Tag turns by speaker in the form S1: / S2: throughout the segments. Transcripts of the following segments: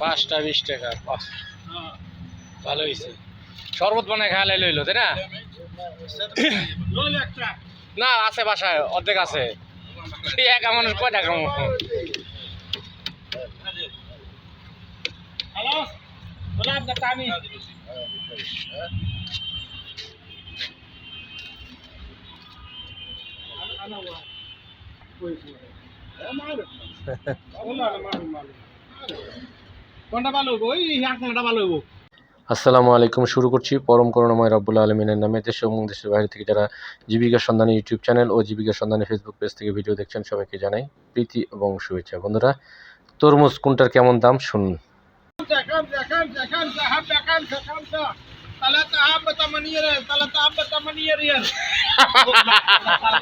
S1: পাঁচটা বিশ টাকা ভালো হয়েছে শরবত বানায় খাওয়ালে লইলো, তাই না? না, আছে বাসায়, অর্ধেক আছে। একা মানুষ কয় টাকা মো?
S2: انا هو كويس ما اعرف والله انا ما اعرف معلومه কোনটা ভালো হইব ওই কোনটা ভালো হইব
S1: আসসালামু আলাইকুম শুরু করছি পরম করুণাময় রব্বুল আলমিনের নামে দেশ এবং দেশের বাইরে থেকে যারা জীবিকা সন্ধানী ইউটিউব চ্যানেল ও জীবিকা সন্ধানী ফেসবুক পেজ থেকে ভিডিও দেখছেন সবাইকে জানাই প্রীতি এবং শুভেচ্ছা বন্ধুরা তরমুজ কোনটার কেমন দাম শুনুন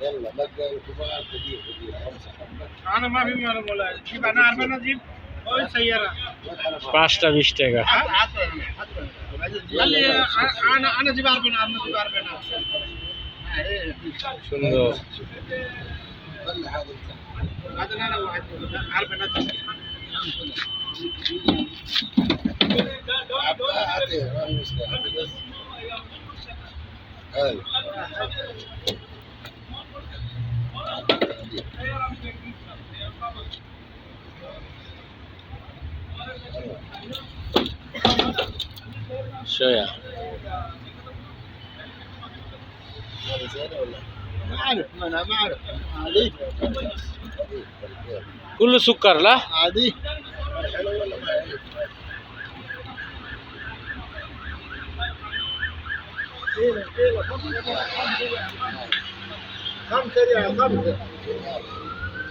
S3: يلا بقى الكبار كبير كبير خمسة
S2: أنا ما في مال مولاي جيب أنا عارف أنا جيب أول سيارة
S1: باستا
S2: بيش تيجا أنا أنا جيب عارف أنا أنا جيب عارف أنا
S3: شنو هذا
S2: أنا واحد عارف أنا
S3: عارف أنا حلو
S2: ما أعرف أنا ما أعرف. عادي.
S1: كله سكر لا؟
S2: عادي. كم سريع خمسة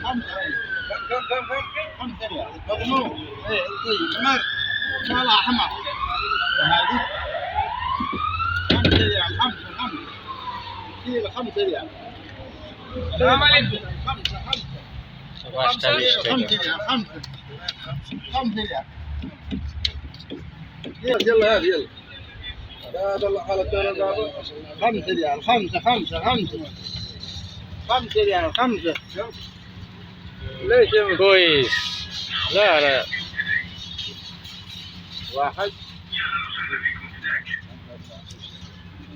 S2: خمسة كم كم كم كم كم سريع مغمور إيه حمر طلع حمر هذه كم سريع خمسة خمسة كيلو خمسة ريال السلام عليكم خمسة خمسة خمسة ريال خمسة خمسة ريال
S3: يلا يلا هذه يلا
S2: خمسة ريال خمسة خمسة خمسة خمسة ريال خمسة ليش يا
S1: كويس لا لا
S2: واحد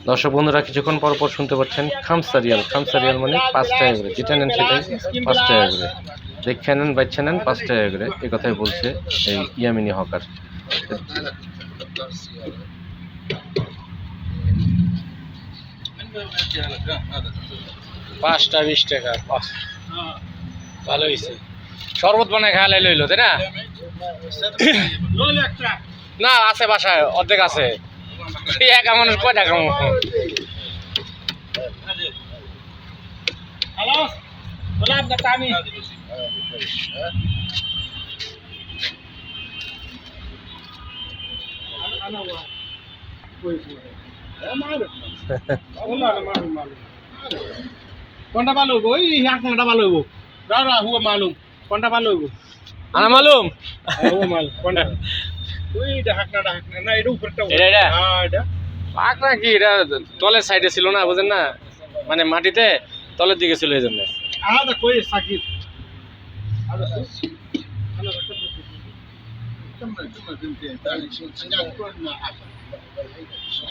S1: দর্শক বন্ধুরা কিছুক্ষণ পর পর শুনতে পাচ্ছেন খামসা রিয়াল খামসা রিয়াল মানে পাঁচ টাকা করে যেটা নেন সেটাই পাঁচ টাকা করে দেখে নেন বাচ্চা নেন পাঁচ টাকা করে এ কথাই বলছে এই ইয়ামিনী হকার পাঁচটা বিশ টাকা ভালো হয়েছে শরবত মানে খেয়ালে লইল তাই না? না, আছে বাসায়, অর্ধেক আছে। একা মানুষ কয় টাকা
S2: কোনটা ভালো হইব ওই হ্যাঁ কোনটা ভালো হইব রা রা হুয়া মালুম কোনটা ভালো হইব
S1: আনা মালুম
S2: হুয়া মাল কোনটা ওই ঢাকনা ঢাকনা না এটা উপরটা
S1: এটা এটা
S2: হ্যাঁ এটা
S1: পাকনা কি এটা তলের সাইডে ছিল না বুঝেন না মানে মাটিতে তলের দিকে ছিল এই জন্য
S2: আলাদা কই সাকিব আলাদা